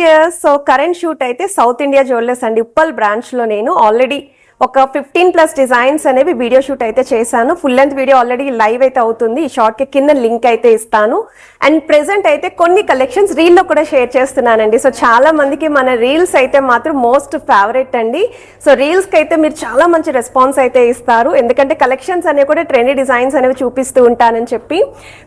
Years so current shoot అయితే South India jewellers అండి. ఉప్పల్ బ్రాంచ్లో నేను ఆల్రెడీ ఒక ఫిఫ్టీన్ ప్లస్ డిజైన్స్ అనేవి వీడియో షూట్ అయితే చేశాను. Full length video already live అయితే అవుతుంది. ఈ షార్ట్కి కింద లింక్ అయితే ఇస్తాను. అండ్ ప్రెసెంట్ అయితే కొన్ని కలెక్షన్స్ రీల్లో కూడా షేర్ చేస్తున్నానండి. సో చాలా మందికి మన రీల్స్ అయితే మాత్రం మోస్ట్ ఫేవరెట్ అండి. సో రీల్స్కి అయితే మీరు చాలా మంచి రెస్పాన్స్ అయితే ఇస్తారు. ఎందుకంటే కలెక్షన్స్ అనేవి కూడా ట్రెండీ డిజైన్స్ అనేవి చూపిస్తూ ఉంటానని చెప్పి.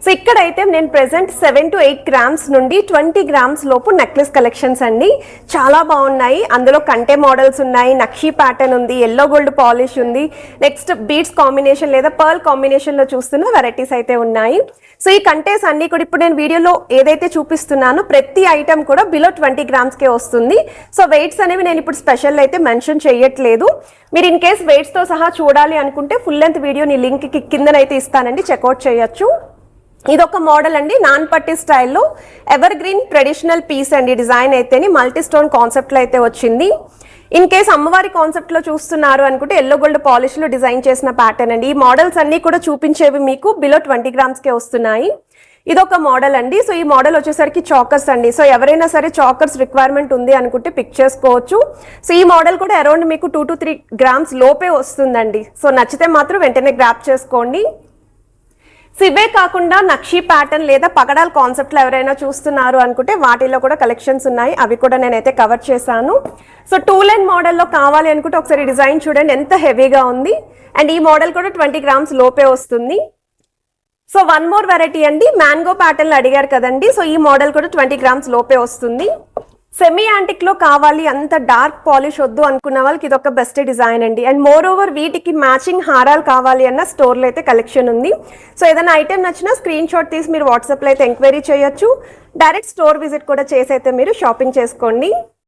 సో ఇక్కడైతే నేను present seven to eight grams నుండి ట్వంటీ గ్రామ్స్ లోపు నెక్లెస్ కలెక్షన్స్ అండి. చాలా బాగున్నాయి. అందులో కంటే మోడల్స్ ఉన్నాయి. నక్షి ప్యాటర్న్ ఉంది. ఎల్లో గోల్డ్ పాలిష్ ఉంది. నెక్స్ట్ బీట్స్ కాంబినేషన్ లేదా పర్ల్ కాంబినేషన్లో చూస్తున్న వెరైటీస్ అయితే ఉన్నాయి. సో ఈ కంటెస్ అన్ని కూడా ఇప్పుడు నేను వీడియోలో ఏదైతే చూపిస్తున్నానో ప్రతి ఐటమ్ కూడా బిలో ట్వంటీ గ్రామ్స్ కే వస్తుంది. సో వెయిట్స్ అనేవి నేను ఇప్పుడు స్పెషల్ అయితే మెన్షన్ చేయట్లేదు. మీరు ఇన్ కేస్ వెయిట్స్తో సహా చూడాలి అనుకుంటే ఫుల్ లెంత్ వీడియో నీ లింక్కి కిందనైతే ఇస్తానండి. చెక్అవుట్ చేయొచ్చు. ఇది ఒక మోడల్ అండి. నాన్ పట్టి స్టైల్లో ఎవర్ గ్రీన్ ట్రెడిషనల్ పీస్ అండి. డిజైన్ అయితేని మల్టీ స్టోన్ కాన్సెప్ట్లో అయితే వచ్చింది. ఇన్ కేస్ అమ్మవారి కాన్సెప్ట్లో చూస్తున్నారు అనుకుంటే ఎల్లో గోల్డ్ పాలిష్లో డిజైన్ చేసిన ప్యాటర్న్ అండి. ఈ మోడల్స్ అన్ని కూడా చూపించేవి మీకు బిలో ట్వంటీ గ్రామ్స్ కే వస్తున్నాయి. ఇది ఒక మోడల్ అండి. సో ఈ మోడల్ వచ్చేసరికి చాకర్స్ అండి. సో ఎవరైనా సరే చాకర్స్ రిక్వైర్మెంట్ ఉంది అనుకుంటే పిక్ చేసుకోవచ్చు. సో ఈ మోడల్ కూడా అరౌండ్ మీకు టూ టు త్రీ గ్రామ్స్ లోపే వస్తుందండి. సో నచ్చితే మాత్రం వెంటనే గ్రాప్ చేసుకోండి. ఇవే కాకుండా నక్షి ప్యాటర్న్ లేదా పగడాల్ కాన్సెప్ట్లో ఎవరైనా చూస్తున్నారు అనుకుంటే వాటిలో కూడా కలెక్షన్స్ ఉన్నాయి. అవి కూడా నేనైతే కవర్ చేశాను. సో టూ లైన్ మోడల్లో కావాలి అనుకుంటే ఒకసారి డిజైన్ చూడండి. ఎంత హెవీగా ఉంది. అండ్ ఈ మోడల్ కూడా ట్వంటీ గ్రామ్స్ లోపే వస్తుంది. సో వన్ మోర్ వెరైటీ అండి. మ్యాంగో ప్యాటర్న్లో అడిగారు కదండి. సో ఈ మోడల్ కూడా ట్వంటీ గ్రామ్స్ లోపే వస్తుంది. సెమీ యాంటిక్లో కావాలి అంత డార్క్ పాలిష్ వద్దు అనుకున్న వాళ్ళకి ఇది ఒక బెస్ట్ డిజైన్ అండి. అండ్ మోర్ ఓవర్ వీటికి మ్యాచింగ్ హారాలు కావాలి అన్న స్టోర్లో అయితే కలెక్షన్ ఉంది. సో ఏదైనా ఐటెం నచ్చినా స్క్రీన్ షాట్ తీసి మీరు వాట్సాప్లో అయితే ఎంక్వైరీ చేయొచ్చు. డైరెక్ట్ స్టోర్ విజిట్ కూడా చేసి అయితే మీరు షాపింగ్ చేసుకోండి.